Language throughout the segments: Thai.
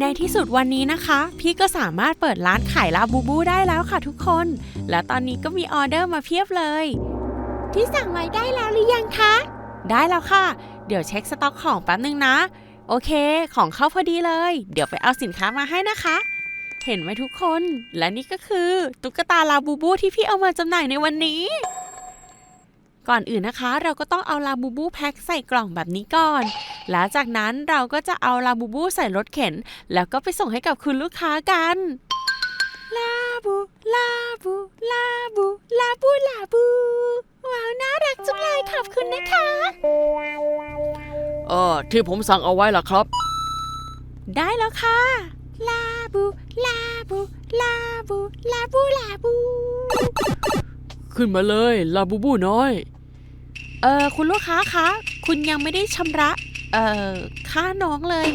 ในที่สุดวันนี้นะคะ พี่ก็สามารถเปิดร้านขายลาบูบูได้แล้วค่ะทุกคน และตอนนี้ก็มีออเดอร์มาเพียบเลยที่สั่งไว้ได้แล้วหรือยังคะ ได้แล้วค่ะ เดี๋ยวเช็คสต็อกของแป๊บนึงนะ โอเค ของเข้าพอดีเลย เดี๋ยวไปเอาสินค้ามาให้นะคะ เห็นไหมทุกคน และนี่ก็คือ ตุ๊กตาลาบูบูที่พี่เอามาจำหน่ายในวันนี้ ก่อนอื่นนะคะ เราก็ต้องเอาลาบูบูแพ็คใส่กล่องแบบนี้ก่อน แล้วจากนั้นเราก็จะเอาลาบูบูใส่รถเข็น แล้วก็ไปส่งให้กับคุณลูกค้ากันลาบูลาบูลาบูลาบูลาบูว้าวน่ารักจังเลยขอบคุณนะคะเออที่ผมสั่งเอาไว้ล่ะครับ ได้แล้วค่ะลาบูลาบูลาบูลาบูลาบู ขึ้นมาเลย ลาบูบูน้อย เออคุณลูกค้าคะ คุณยังไม่ได้ชำระ เอ่อ ค่าน้องเลย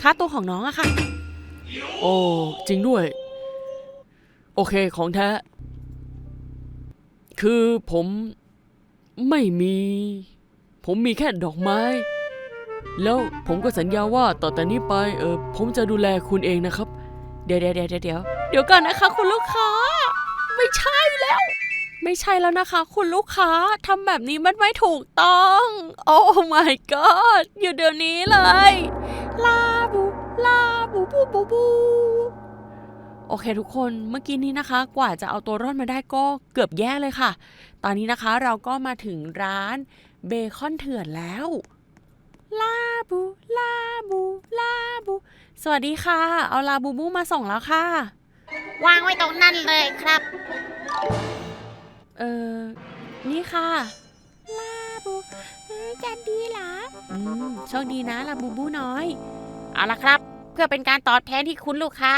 ค่าตัวของน้องอะค่ะ โอ้ จริงด้วย โอเคของแท้ คือผมไม่มี ผมมีแค่ดอกไม้ แล้วผมก็สัญญาว่าต่อแต่นี้ไป เออผมจะดูแลคุณเองนะครับ เดี๋ยวเดี๋ยวเดี๋ยวเดี๋ยวเดี๋ยวก่อนนะคะ คุณลูกค้า ไม่ใช่แล้ว ไม่ใช่แล้วนะคะ คุณลูกค้าทำแบบนี้มันไม่ถูกต้อง โอ้ my god อยู่เดี๋ยวนี้เลย ลาบูลาบูบูบูบูโอเคทุกคนเมื่อกี้นี้นะคะ กว่าจะเอาตัวรอดมาได้ก็เกือบแย่เลยค่ะ ตอนนี้นะคะเราก็มาถึงร้านเบคอนเถื่อนแล้วลาบูลาบูลาบูสวัสดีค่ะ เอาลาบูบูมาส่งแล้วค่ะ วางไว้ตรงนั้นเลยครับ เออนี่ค่ะ ลาบูจะดีเหรออืมโชคดีนะลาบูบูน้อย เอาละครับ เพื่อเป็นการตอบแทนที่คุณลูกค้า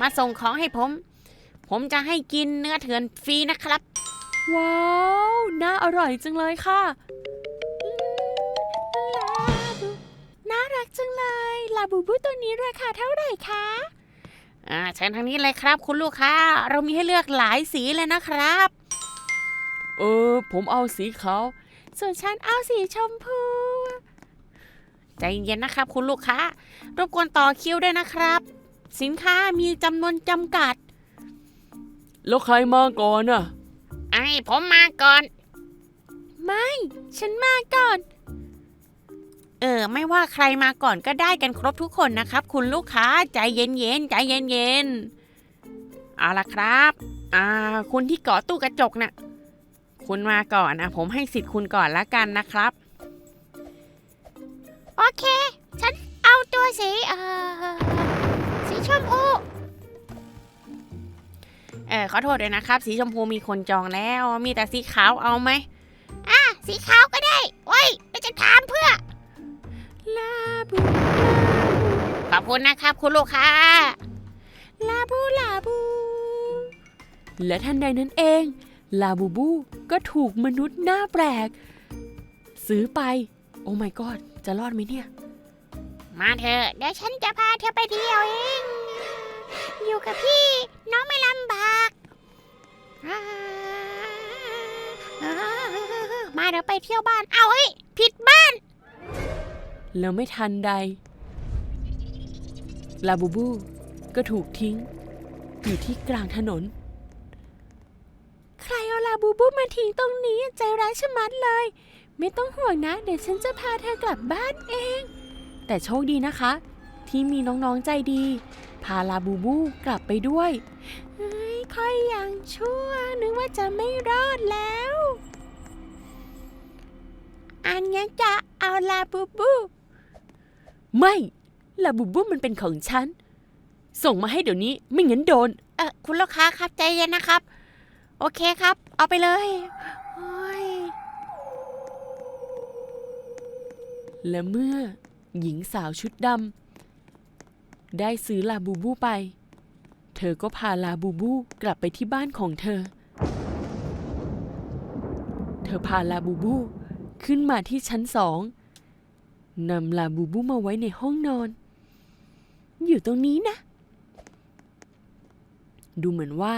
มาส่งของให้ผม ผมจะให้กินเนื้อเถื่อนฟรีนะครับ ว้าว น่าอร่อยจังเลยค่ะลาบูน่ารักจังเลย ลาบูบูตัวนี้ราคาเท่าไหร่คะ อ่าเชิญทางนี้เลยครับ คุณลูกค้า เรามีให้เลือกหลายสีเลยนะครับ เออ ผมเอาสีขาว ส่วนฉันเอาสีชมพู ใจเย็นนะครับ คุณลูกค้า รบกวนต่อคิวด้วยนะครับ สินค้ามีจำนวนจำกัด แล้วใครมาก่อนน่ะ ไอ้ผมมาก่อน ไม่ ฉันมาก่อน เออ ไม่ว่าใครมาก่อนก็ได้กันครบทุกคนนะครับ คุณลูกค้าใจเย็นๆใจเย็นๆเอาละครับ อ่าคุณที่เกาะตู้กระจกน่ะ คุณมาก่อนนะผมให้สิทธิ์คุณก่อนละกันนะครับ โอเค ฉันเอาตัวสีเอ่อสีชมพูเออขอโทษด้วยนะครับ สีชมพูมีคนจองแล้ว มีแต่สีขาวเอาไหมอะสีขาวก็ได้โอ้ยแล้วจะถามเพื่อลาบูขอบคุณนะครับ คุณลูกค้าลาบูลาบูและทันใดนั้นเอง ลาบูบูก็ถูกมนุษย์หน้าแปลก ซื้อไป โอ้ my god จะรอดไหมเนี่ย มาเถอะเดี๋ยวฉันจะพาเธอไปเที่ยวเอง อยู่กับพี่น้องไม่ลำบากอ่าอ่ามาเดี๋ยวไปเที่ยวบ้าน เอาเฮ้ยผิดบ้าน แล้วไม่ทันใด ลาบูบูก็ถูกทิ้ง อยู่ที่กลางถนนใครเอาลา บูบูมาทิ้งตรงนี้ใจร้ายชะมัดเลย ไม่ต้องห่วงนะ เดี๋ยวฉันจะพาเธอกลับบ้านเอง แต่โชคดีนะคะ ที่มีน้องๆใจดี พาลาบูบูกลับไปด้วยเฮ้ยค่อยอย่างชั่ว นึกว่าจะไม่รอดแล้ว อันยังจะเอาลาบูบู ไม่ลาบูบูมันเป็นของฉัน ส่งมาให้เดี๋ยวนี้ไม่งั้นโดน เออคุณลูกค้าครับใจเย็นนะครับ โอเคครับ เอาไปเลยโอ้ยและเมื่อหญิงสาวชุดดำได้ซื้อลาบูบูไป เธอก็พาลาบูบูกลับไปที่บ้านของเธอ เธอพาลาบูบูขึ้นมาที่ชั้นสองนำลาบูบูมาไว้ในห้องนอน อยู่ตรงนี้นะ ดูเหมือนว่า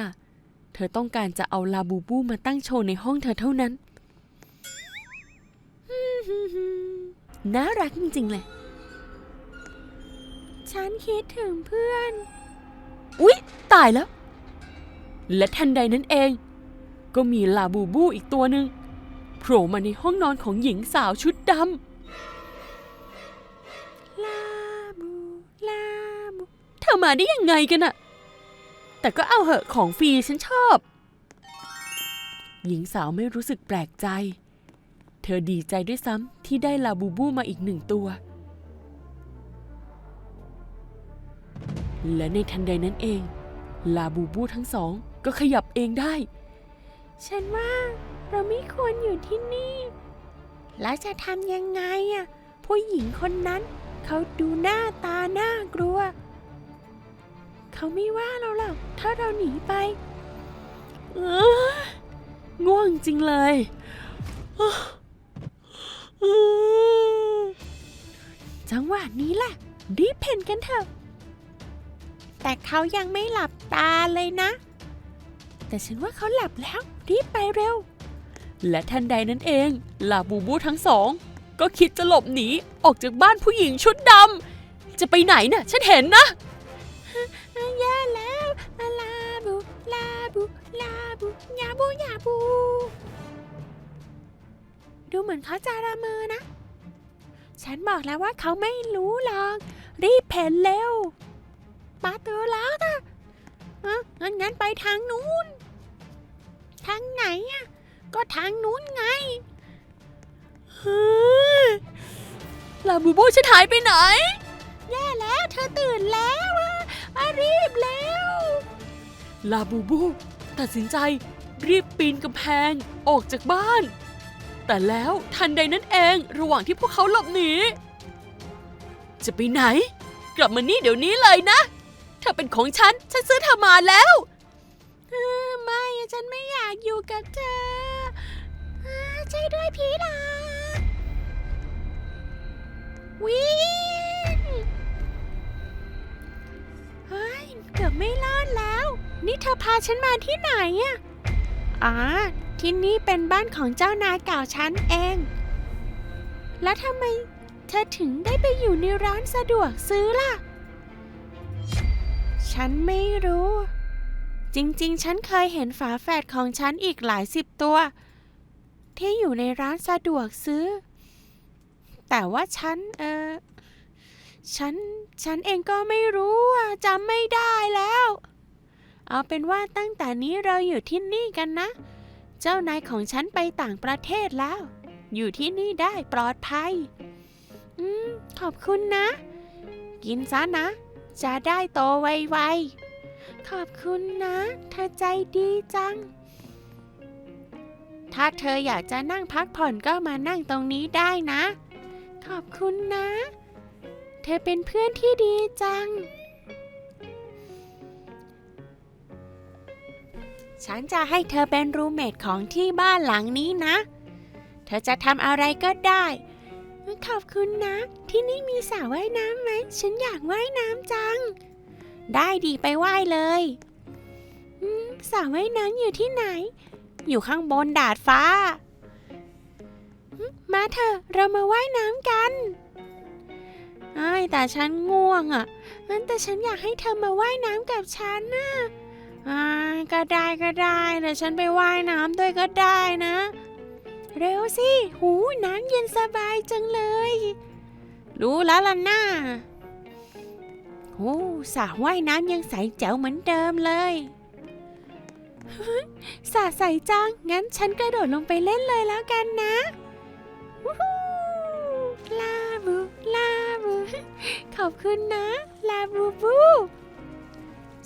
เธอต้องการจะเอาลาบูบูมาตั้งโชว์ในห้องเธอเท่านั้น น่ารักจริงๆเลย ฉันคิดถึงเพื่อน อุ๊ย ตายแล้ว และทันใดนั้นเอง ก็มีลาบูบูอีกตัวหนึ่งโผล่มาในห้องนอนของหญิงสาวชุดดำ ลาบู ลาบู เธอมาได้ยังไงกันอะ แต่ก็เอาเหอะของฟรีฉันชอบ หญิงสาวไม่รู้สึกแปลกใจ เธอดีใจด้วยซ้ำที่ได้ลาบูบูมาอีกหนึ่งตัว และในทันใดนั้นเอง ลาบูบูทั้งสองก็ขยับเองได้ ฉันว่าเราไม่ควรอยู่ที่นี่ แล้วจะทำยังไงอะ ผู้หญิงคนนั้น เขาดูหน้าตาน่ากลัว เขาไม่ว่าเราหรอกถ้าเราหนีไป เออง่วงจริงเลยจังหวะนี้แหละรีบเพ่นกันเถอะ แต่เขายังไม่หลับตาเลยนะ แต่ฉันว่าเขาหลับแล้วรีบไปเร็ว และทันใดนั้นเองลาบูบูทั้งสอง ก็คิดจะหลบหนีออกจากบ้านผู้หญิงชุดดำจะไปไหนน่ะ ฉันเห็นนะ บู ดูเหมือนเขาจะละเมอนะ ฉันบอกแล้วว่าเขาไม่รู้หรอก รีบเพ่นเร็วประตูล็อกอะอะงั้นงั้นไปทางนู้น ทางไหนอะก็ทางนู้นไงเฮ้ยลาบูบูฉันหายไปไหน แย่แล้วเธอตื่นแล้วอะรีบเร็วลาบูบู ตัดสินใจ รีบปีนกำแพงออกจากบ้าน แต่แล้วทันใดนั้นเองระหว่างที่พวกเขาหลบหนี จะไปไหน กลับมานี่เดี๋ยวนี้เลยนะเธอเป็นของฉัน ฉันซื้อเธอมาแล้วไม่ฉันไม่อยากอยู่กับเธอใช่ด้วยผีหลอกวิ่งเฮ้ยเกือบไม่รอดแล้ว นี่เธอพาฉันมาที่ไหนอะ อ๋อ ที่นี่เป็นบ้านของเจ้านายเก่าฉันเอง แล้วทำไมเธอถึงได้ไปอยู่ในร้านสะดวกซื้อล่ะ ฉันไม่รู้ จริงๆ ฉันเคยเห็นฝาแฝดของฉันอีกหลายสิบตัว ที่อยู่ในร้านสะดวกซื้อ แต่ว่าฉัน เออ ฉัน ฉันเองก็ไม่รู้จำไม่ได้แล้ว เอาเป็นว่าตั้งแต่นี้เราอยู่ที่นี่กันนะ เจ้านายของฉันไปต่างประเทศแล้ว อยู่ที่นี่ได้ปลอดภัย อืม ขอบคุณนะ กินซะนะ จะได้โตไวๆ ขอบคุณนะ เธอใจดีจัง ถ้าเธออยากจะนั่งพักผ่อนก็มานั่งตรงนี้ได้นะ ขอบคุณนะ เธอเป็นเพื่อนที่ดีจัง ฉันจะให้เธอเป็นรูเมทของที่บ้านหลังนี้นะ เธอจะทำอะไรก็ได้ ขอบคุณนะ ที่นี่มีสระว่ายน้ำไหม ฉันอยากว่ายน้ำจัง ได้ดีไปว่ายเลยสระว่ายน้ำอยู่ที่ไหน อยู่ข้างบนดาดฟ้า มาเถอะเรามาว่ายน้ำกันไอ้แต่ฉันง่วงอะ แต่ฉันอยากให้เธอมาว่ายน้ำกับฉันน่ะ อ่าก็ได้ก็ได้เดี๋ยวฉันไปว่ายน้ำด้วยก็ได้นะ เร็วสิ หูน้ำเย็นสบายจังเลย รู้แล้วล่ะน่าโอ้สระว่ายน้ำยังใสแจ๋วเหมือนเดิมเลยสระใสจัง งั้นฉันกระโดดลงไปเล่นเลยแล้วกันนะลาบูลาบูขอบคุณนะ ลาบูบู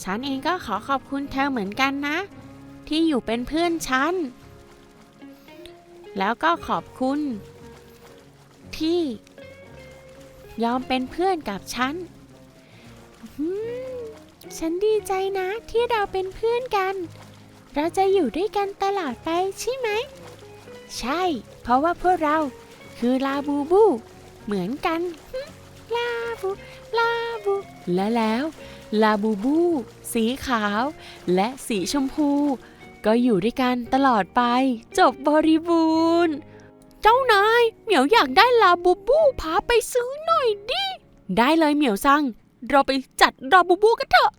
ฉันเองก็ขอขอบคุณเธอเหมือนกันนะ ที่อยู่เป็นเพื่อนฉัน แล้วก็ขอบคุณ ที่ ยอมเป็นเพื่อนกับฉันฉันดีใจนะที่เราเป็นเพื่อนกัน เราจะอยู่ด้วยกันตลอดไปใช่ไหม ใช่ เพราะว่าพวกเราคือลาบูบู เหมือนกัน ลาบู ลาบู และแล้ว ลาบูบู สีขาว และสีชมพู ก็อยู่ด้วยกันตลอดไป จบบริบูรณ์ เจ้านาย เหมียวอยากได้ลาบูบูพาไปซื้อหน่อยดิ ได้เลยเหมียวซัง เราไปจัดลาบูบูกันเถอะ